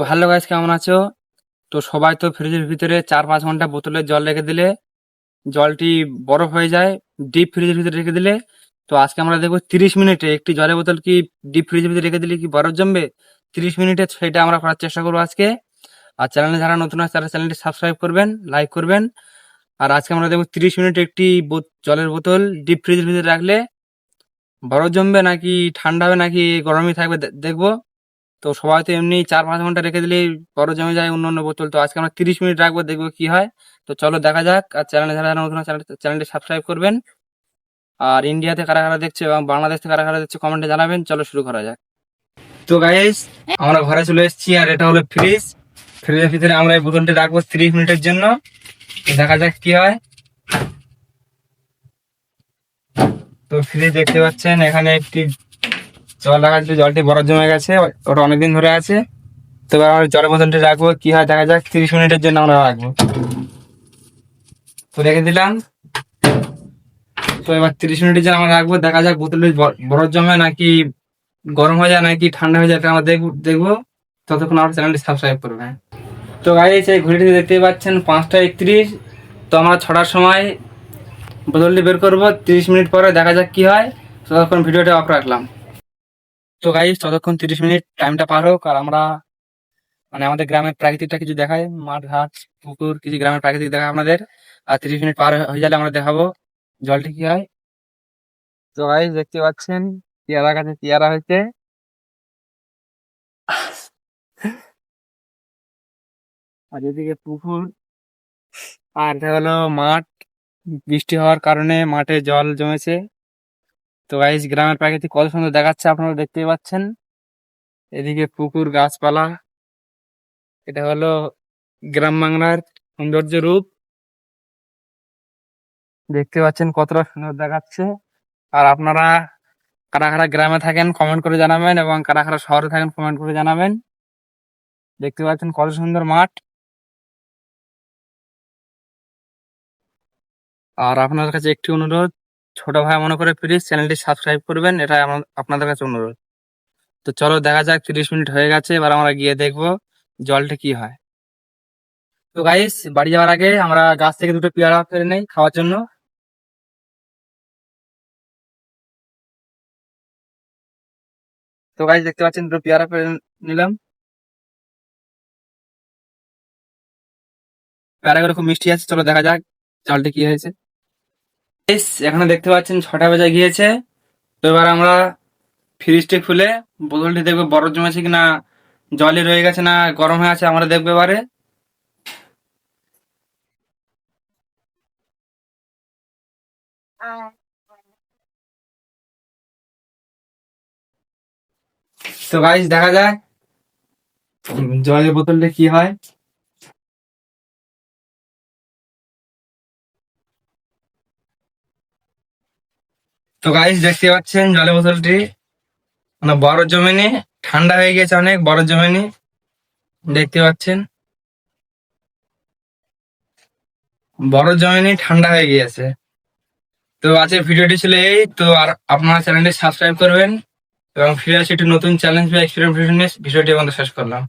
তো hello guys, কেমন আছো? তো সবাই তো ফ্রিজের ভিতরে চার পাঁচ ঘণ্টা বোতলে জল রেখে দিলে, জলটি বরফ হয়ে যায়, ডিপ ফ্রিজের ভিতরে রেখে দিলে। তো আজকে আমরা দেখব তিরিশ মিনিটে, একটি জলের বোতল কি ডিপ ফ্রিজের ভিতরে রেখে দিলে কি বরফ জমবে? তিরিশ মিনিটে সেটা আমরা করার চেষ্টা করব আজকে। আর চ্যানেলে যারা নতুন আছে, তারা চ্যানেলটি সাবস্ক্রাইব করবেন, লাইক করবেন। আর আজকে আমরা দেখব তিরিশ মিনিট একটি জলের বোতল ডিপ ফ্রিজের ভিতরে রাখলে বরফ জমবে নাকি ঠান্ডা হবে নাকি গরমই থাকবে দেখব। তো সবাই তো এমনি চার পাঁচ ঘণ্টা রেখে দিলেই বড় জমে যায়, অন্য অন্য বোতল। তো আজকে আমরা তিরিশ মিনিট রাখব, দেখব কি হয়। তো চলো দেখা যাক, আর চ্যানেলে যারা নতুন চ্যানেলটি সাবস্ক্রাইব করবেন। আর ইন্ডিয়াতে কারা কারা দেখছে এবং বাংলাদেশ থেকে কারা কারা দেখছে কমেন্টে জানাবেন। চলো শুরু করা যাক। তো গাইস আমরা ঘরে চলে এসেছি, আর এটা হলো ফ্রিজ ফ্রিজের ভিতরে আমরা এই বোতলটি রাখব তিরিশ মিনিটের জন্য। দেখা যাক কি হয়। তো ফ্রিজ দেখতে পাচ্ছেন, এখানে একটি জল রাখা ছিল, জলটি বরফ জমে গেছে, ওটা অনেকদিন ধরে আছে। তো আমরা জলের বোতলটি রাখব, কি হয় দেখা যাক, তিরিশ মিনিটের জন্য আমরা রাখব। তো রেখে দিলাম। তো এবার তিরিশ মিনিটের জন্য আমরা রাখব, দেখা যাক বোতলে বরফ জমে নাকি গরম হয়ে যায়, নাকি ঠান্ডা হয়ে যায়, এটা আমরা দেখব দেখব। ততক্ষণ আমার চ্যানেলটি সাবস্ক্রাইব করবে। তো গাইস এই ঘড়িটি দেখতে পাচ্ছেন, পাঁচটা একত্রিশ। তো আমরা ছটার সময় বোতলটি বের করব, তিরিশ মিনিট পরে দেখা যাক কি হয়। ততক্ষণ ভিডিওটা অফ রাখলাম। তো গাইস ততক্ষণ তিরিশ মিনিট টাইমটা পার হোক, আর আমরা মানে আমাদের গ্রামের প্রাকৃতিকটা কিছু দেখাই, মাঠ, ঘাট, পুকুর, কিছু গ্রামের প্রাকৃতিক দেখায় আপনাদের। আর তিরিশ মিনিট পার হয়ে গেলে আমরা দেখাবো, জলটি কি হয়। তো গাইস দেখতে পাচ্ছেন, পেয়ারা গাছে পেয়ারা হয়েছে। আর এদিকে পুকুর, আর এটা হলো মাঠ। বৃষ্টি হওয়ার কারণে মাঠে জল জমেছে। তো গাইস গ্রামের প্রাকৃতিক কত সুন্দর দেখাচ্ছে আপনারা দেখতেই পাচ্ছেন। এদিকে পুকুর, গাছপালা। এটা হলো গ্রাম বাংলার সৌন্দর্য রূপ। দেখতে পাচ্ছেন কতটা সুন্দর দেখাচ্ছে। আর আপনারা কারা কারা গ্রামে থাকেন কমেন্ট করে জানাবেন এবং কারা কারা শহরে থাকেন কমেন্ট করে জানাবেন। দেখতে পাচ্ছেন কত সুন্দর মাঠ। আর আপনাদের কাছে একটি অনুরোধ ছোট ভাই মনে করে প্লিজ চ্যানেলটি সাবস্ক্রাইব করবেন এটা আপনাদের কাছে অনুরোধ। তো চলো দেখা যাক, তিরিশ মিনিট হয়ে গেছে, এবার আমরা গিয়ে দেখব জলটা কি হয়। তো গাইস বাড়ি যাওয়ার আগে আমরা গাছ থেকে দুটো পেয়ারা ফেলে নেই খাওয়ার জন্য। তো গাইস দেখতে পাচ্ছেন, দুটো পেয়ারা ফেলে নিলাম। পেয়ারাগুলো খুব মিষ্টি আছে, চলো দেখা যাক জলটা কি হয়েছে। এখানে দেখতে পাচ্ছেন ছটা বেজে গিয়েছে। তো এবার আমরা ফ্রিজটি খুলে বোতলটি দেখব বরফ জমেছে কিনা, জলই রয়ে গেছে না, গরম হয়ে আছে, আমরা দেখব এবারে। তো গাইস দেখা যাক জলের বোতলটা কি হয়। তো গাইস দেখতে পাচ্ছেন জলের বোতলটি। মানে বরফ জমেনি, ঠান্ডা হয়ে গেছে অনেক বরফ জমেনি। দেখতে পাচ্ছেন। বরফ জমেনি ঠান্ডা হয়ে গিয়েছে। তো আজকের ভিডিওটি ছিল এই, তো আর আপনারা চ্যানেলটি সাবস্ক্রাইব করবেন এবং ফিরে আসি একটি নতুন চ্যালেঞ্জ বা এক্সপেরিমেন্ট ভিডিও নিয়ে। ভিডিওটি বন্ধ শেষ করলাম।